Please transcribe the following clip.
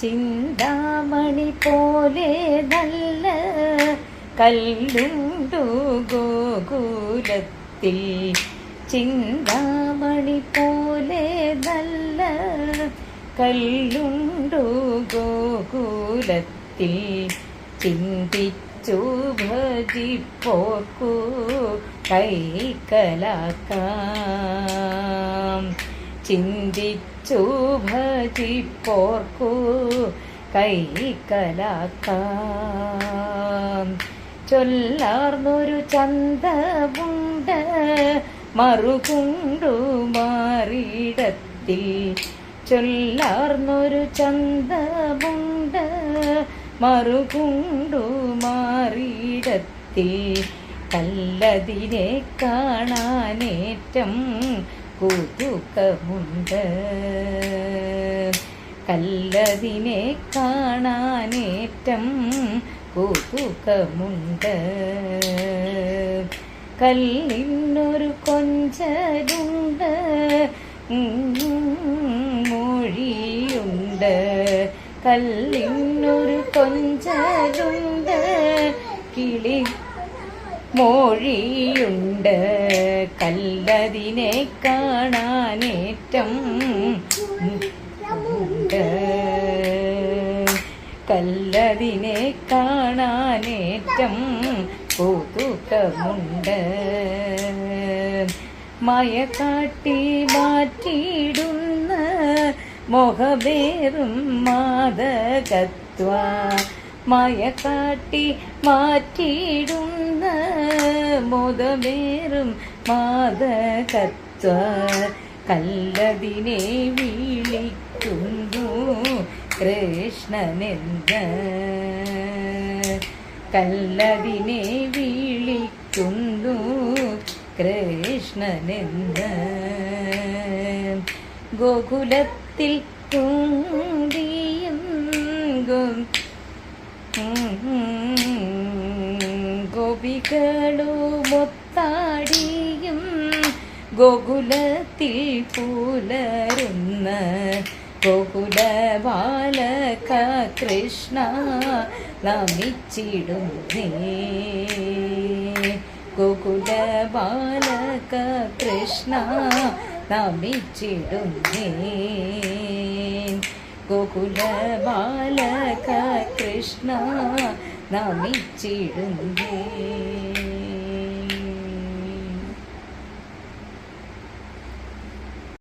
ചിന്താമണി പോലെ നല്ല കല്ലുണ്ടു ഗോകുലത്തിൽ. ചിന്താമണി പോലെ നല്ല കല്ലുണ്ടു ഗോകുലത്തിൽ. ചിന്തിച്ചു ഭജിപ്പോർക്കു കൈക്കലാക്കാം ചിന്തിച്ചു ഭജിപ്പോർക്കു കൈക്കലാക്കാം ചൊല്ലാർന്നൊരു ചന്തമുണ്ട് മറുകുണ്ടു മാറിയിടത്തിൽ ചൊല്ലാർന്നൊരു ചന്തമുണ്ട് മറുകുണ്ടു മാറിയിടത്തിൽ കല്ലതിനെ കാണാനേറ്റം കുതുക്കമുണ്ട് കല്ലതിനെ കാണാനേറ്റം കുതുക്കമുണ്ട് കല്ലിന്നൊരു കൊഞ്ചരുണ്ട് മൊഴിയുണ്ട്. കല്ലിന്നൊരു കൊഞ്ചരുണ്ട് കിളി മൊഴിയുണ്ട്. കല്ലതിനെ കാണാനേറ്റം കല്ലതിനെ കാണാനേറ്റം കൗതുകമുണ്ട് മയ കാട്ടി മാറ്റിയിടുന്ന മോഹബേറും മാതകത്വ മയ കാട്ടി മാറ്റിയിടുന്ന. മോദമേറും മാതകത്വ കല്ലതിനെ വിളിക്കുന്നു കൃഷ്ണനെന്ന്. കല്ലതിനെ വിളിക്കുന്നു കൃഷ്ണനെന്ന്. ഗോകുലത്തിൽ ഗോ ഗോപികളുമൊത്താടിയും ഗോകുലത്തിൽ പുലരുന്ന ഗോകുല ബാലക കൃഷ്ണ നമിച്ചിടുന്നേ ഗോകുല ബാലക Krishna നമിച്ചിടുന്നേ Gokula vocês não, não mentiram ninguém.